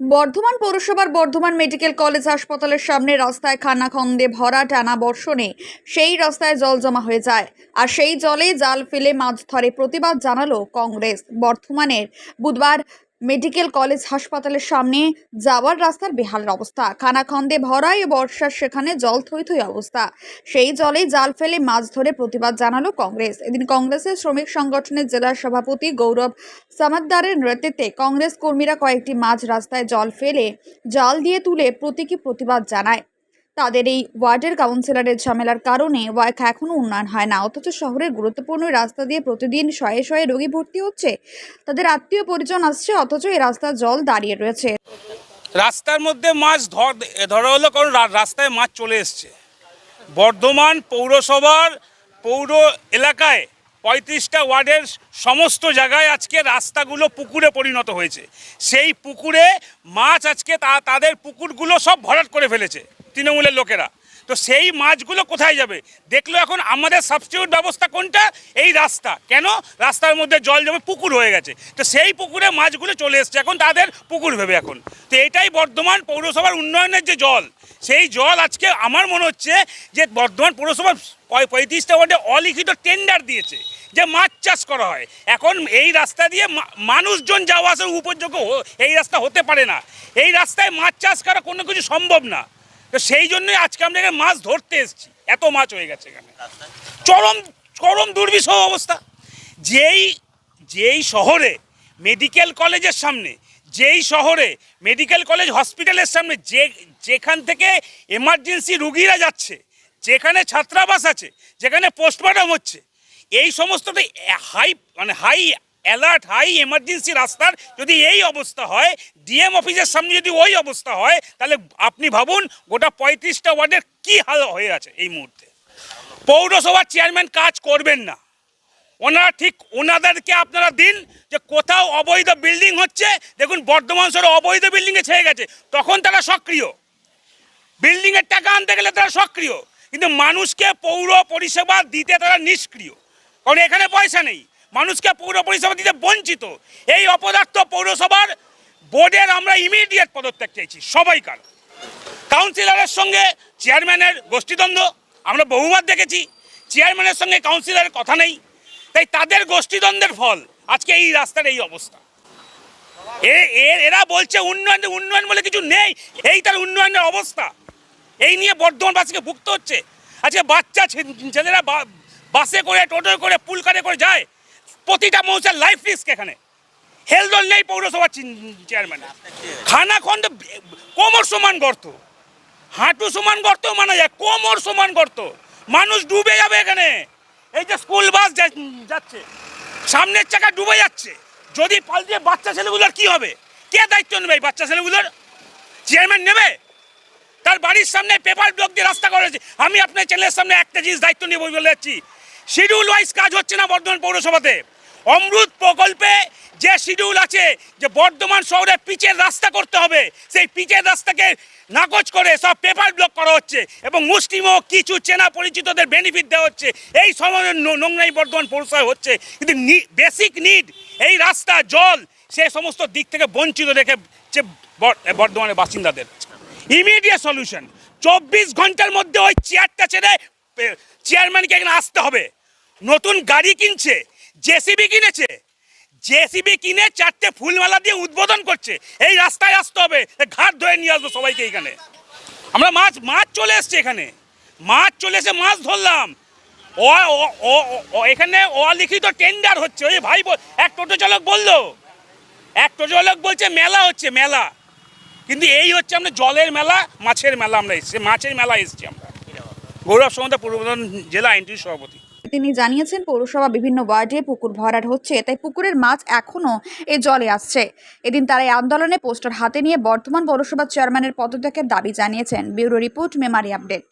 বর্ধমান পৌরসভার Bardhaman medical college হাসপাতালের সামনে রাস্তায় খানাখন্দে ভরা টানা বর্ষণে সেই রাস্তায় জল জমা হয়ে যায়। আর সেই জলে জাল ফেলে মাছ ধরে প্রতিবাদ জানালো কংগ্রেস। বর্ধমানের বুধবার মেডিকেল কলেজ হাসপাতালের সামনে যাওয়ার রাস্তার বেহাল অবস্থা। খানাখন্দে ভরা এ বর্ষার সেখানে জল থই থই অবস্থা। সেই জলে জাল ফেলে মাছ ধরে প্রতিবাদ জানালো কংগ্রেস। এদিন কংগ্রেসের শ্রমিক সংগঠনের জেলা সভাপতি গৌরব সামাদ্দারের নেতৃত্বে কংগ্রেস কর্মীরা কয়েকটি মাঝ রাস্তায় জল ফেলে জাল দিয়ে তুলে প্রতীকী প্রতিবাদ জানায়। তাদের এই ওয়ার্ডের কাউন্সিলরের ঝামেলার কারণে এখনও উন্নয়ন হয় না। অথচ শহরের গুরুত্বপূর্ণ রাস্তা দিয়ে প্রতিদিন শয়ে শয়ে রোগী ভর্তি হচ্ছে। তাদের আত্মীয় পরিজন আসছে, অথচ এই রাস্তার জল দাঁড়িয়ে রয়েছে। রাস্তার মধ্যে মাছ ধর ধরা হলো কারণ রাস্তায় মাছ চলে এসছে। বর্ধমান পৌরসভার পৌর এলাকায় পঁয়ত্রিশটা ওয়ার্ডের সমস্ত জায়গায় আজকে রাস্তাগুলো পুকুরে পরিণত হয়েছে। সেই পুকুরে মাছ আজকে তা, তাদের পুকুরগুলো সব ভরাট করে ফেলেছে। তৃণমূলের লোকেরা। তো সেই মাছগুলো কোথায় যাবে? দেখল এখন আমাদের সাবস্টিটিউট ব্যবস্থা কোনটা? এই রাস্তা। কেন? রাস্তার মধ্যে জল জমে পুকুর হয়ে গেছে। তো সেই পুকুরে মাছগুলো চলে এসছে। এখন তাদের পুকুর ভেবে এখন। তো এটাই বর্ধমান পৌরসভার উন্নয়নের যে জল, সেই জল আজকে আমার মনে হচ্ছে যে বর্ধমান পৌরসভার পঁয়- পঁয়ত্রিশটা ওয়ার্ডে অলিখিত টেন্ডার দিয়েছে যে মাছ চাষ করা হয়। এখন এই রাস্তা দিয়ে মানুষজন যাওয়া আসার উপযোগ্য এই রাস্তা হতে পারে না। এই রাস্তায় মাছ চাষ করা কোনো কিছু সম্ভব না। তো সেই জন্যই আজকে আমরা এখানে মাছ ধরতে এসেছি। এত মাছ হয়ে গেছে এখানে। চরম চরম দুর্বিষহ অবস্থা। যেই যেই শহরে মেডিকেল কলেজের সামনে, যেই শহরে মেডিকেল কলেজ হসপিটালের সামনে যে, যেখান থেকে এমার্জেন্সি রুগীরা যাচ্ছে, যেখানে ছাত্রাবাস আছে, যেখানে পোস্টমর্টম হচ্ছে, এই সমস্তটা হাই মানে হাই অ্যালার্ট হাই এমার্জেন্সি রাস্তার যদি এই অবস্থা হয় ডিএম অফিসের সামনে যদি ওই অবস্থা হয়, তাহলে আপনি ভাবুন গোটা পঁয়ত্রিশটা ওয়ার্ডের কী হাল হয়ে আছে এই মুহূর্তে। পৌরসভার চেয়ারম্যান কাজ করবেন না। ওনারা ঠিক ওনাদেরকে আপনারা দিন যে কোথাও অবৈধ বিল্ডিং হচ্ছে, দেখুন বর্ধমান শহরে অবৈধ বিল্ডিংয়ে ছেয়ে গেছে, তখন তারা সক্রিয়। বিল্ডিংয়ের টাকা আনতে গেলে তারা সক্রিয়। কিন্তু মানুষকে পৌর পরিষেবা দিতে তারা নিষ্ক্রিয়। কারণ এখানে পয়সা নেই। মানুষকে পৌর পরিষেবা দিতে বঞ্চিত। এই অপদার্থ পৌরসভার বোর্ডের আমরা ইমিডিয়েট পদত্যাগ চাইছি সবাইকার কাউন্সিলরের সঙ্গে চেয়ারম্যানের গোষ্ঠীদ্বন্দ্ব, আমরা বহুবার দেখেছি, চেয়ারম্যানের সঙ্গে কাউন্সিলরের কথা নেই। তাই তাদের গোষ্ঠীদ্বন্দ্বের ফল আজকে এই রাস্তার এই অবস্থা। এরা বলছে উন্নয়ন উন্নয়ন বলে কিছু নেই, এই তার উন্নয়নের অবস্থা। এই নিয়ে বর্ধমানবাসীকে ভুগতে হচ্ছে। আজকে বাচ্চা ছেলেরা বাসে করে, টোটোয় করে পুলকারে করে যায় প্রতিটা মানুষের লাইফ রিস্ক এখানে। হেলদল নেই, পৌরসভার চেয়ারম্যান খানা খন্ড কোমর সমান গর্ত। হাঁটু সমান গর্ত মানা যায়, কোমর সমান গর্ত। মানুষ ডুবে যাবে এখানে। এই যে স্কুল বাস যাচ্ছে, সামনের চাকা ডুবে যাচ্ছে। যদি পাল্টে বাচ্চা ছেলেগুলোর কি হবে? কে দায়িত্ব নেবে? এই বাচ্চা ছেলেগুলোর চেয়ারম্যান নেবে? তার বাড়ির সামনে পেপার ব্লক দিয়ে রাস্তা করেছে আমি আপনার চ্যানেলের সামনে একটা জিনিস দায়িত্ব নিয়ে বলে যাচ্ছি। শিডিউল ওয়াইজ কাজ হচ্ছে না বর্ধমান পৌরসভাতে। অমৃত প্রকল্পে যে শিডিউল আছে, যে বর্ধমান শহরে পিচের রাস্তা করতে হবে, সেই পিচের রাস্তাকে নাকচ করে সব পেপার ব্লক করা হচ্ছে এবং মুসলিমও কিছু চেনা পরিচিতদের বেনিফিট দেওয়া হচ্ছে। এই সময় নোংরাই বর্ধমান পৌরসভায় হচ্ছে। কিন্তু বেসিক নিড এই রাস্তা, জল, সে সমস্ত দিক থেকে বঞ্চিত রেখে বর্ধমানের বাসিন্দাদের। ইমিডিয়েট সলিউশন চব্বিশ ঘণ্টার মধ্যে ওই চেয়ারটা ছেড়ে চেয়ারম্যানকে এখানে আসতে হবে। নতুন গাড়ি কিনছে জেসিবি কিনেছে। জেসিবি কিনে চারটে ফুলমালা দিয়ে উদ্বোধন করছে। এই রাস্তায় আসতে হবে। ঘাট ধরে নিয়ে আসব সবাইকে এখানে। আমরা মাছ মাছ চলে এসছে এখানে। মাছ চলে এসে মাছ ধরলাম। এখানে অলিখিত টেন্ডার হচ্ছে। ওই ভাই এক টোটো চালক বলল। এক টোটো চালক বলছে, মেলা হচ্ছে, মেলা। কিন্তু এই হচ্ছে আমরা জলের মেলা, মাছের মেলা আমরা এসেছি। মাছের মেলা এসেছি আমরা। গৌরব সমতা পূর্ব জেলা আইনটির সভাপতি। তিনি জানিয়েছেন, পৌরসভা বিভিন্ন ওয়ার্ডে পুকুর ভরাট হচ্ছে, তাই পুকুরের মাছ এখনও এ জলে আসছে। এদিন তারা এই আন্দোলনে পোস্টার হাতে নিয়ে বর্তমান পৌরসভা চেয়ারম্যানের পদত্যাগের দাবি জানিয়েছেন। Bureau report, Memari update.